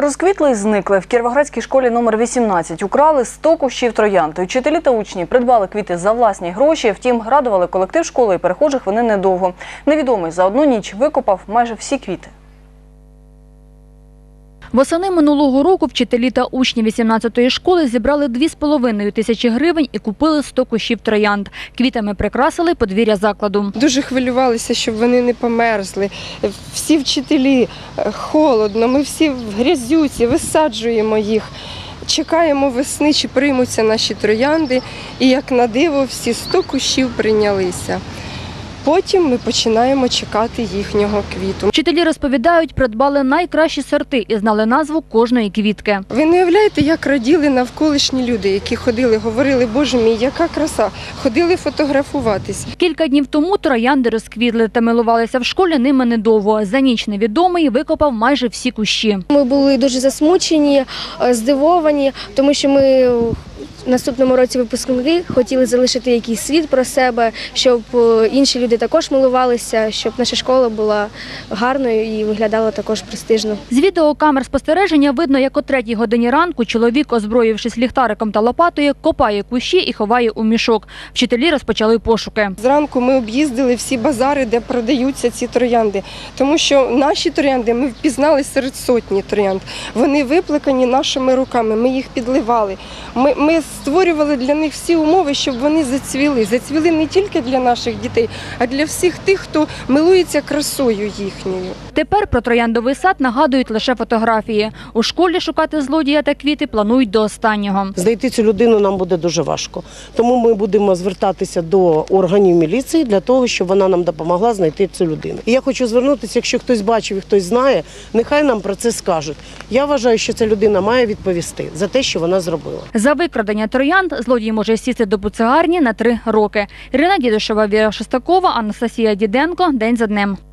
Розквітли і зникли. В Кіровоградській школі номер 18 украли 100 кущів троянд. Учителі та учні придбали квіти за власні гроші. Втім, радували колектив школи і перехожих вони недовго. Невідомий за одну ніч викопав майже всі квіти. Восени минулого року вчителі та учні 18-ї школи зібрали 2,5 тисячі гривень і купили 100 кущів троянд. Квітами прикрасили подвір'я закладу. Дуже хвилювалися, щоб вони не померзли. Всі вчителі е, холодно, ми всі в грязюці, висаджуємо їх. Чекаємо весни, чи приймуться наші троянди. І як на диво, всі 100 кущів прийнялися. Потім ми починаємо чекати їхнього квіту. Вчителі розповідають, придбали найкращі сорти і знали назву кожної квітки. Ви не уявляєте, як раділи навколишні люди, які ходили, говорили, Боже мій, яка краса! Ходили фотографуватись. Кілька днів тому троянди розквітли та милувалися в школі ними недовго. За ніч невідомий викопав майже всі кущі. Ми були дуже засмучені, е, здивовані, тому що ми наступному році випускники хотіли залишити якийсь слід про себе, щоб е, інші люди також милувалися, щоб наша школа була гарною і виглядала також престижно. З відеокамер спостереження видно, як о третій годині ранку чоловік, озброївшись ліхтариком та лопатою, копає кущі і ховає у мішок. Вчителі розпочали пошуки. Зранку ми об'їздили всі базари, де продаються ці троянди, тому що наші троянди ми впізнали серед сотні троянд. Вони виплекані нашими руками. Ми їх підливали. Ми, ми створювали для них всі умови, щоб вони зацвіли. Зацвіли не тільки для наших дітей, а для всіх тих, хто милується красою їхньою. Тепер про трояндовий сад нагадують лише фотографії. У школі шукати злодія та квіти планують до останнього. Знайти цю людину нам буде дуже важко. Тому ми будемо звертатися до органів міліції для того, щоб вона нам допомогла знайти цю людину. І я хочу звернутися, якщо хтось бачив і хтось знає, нехай нам про це скажуть. Я вважаю, що ця людина має відповісти за те, що вона зробила. За викрадення троянд злодій може сісти до буцегарні на три роки. Ірина Дідушева, Віра Шестакова, Анастасія Діденко. День за днем.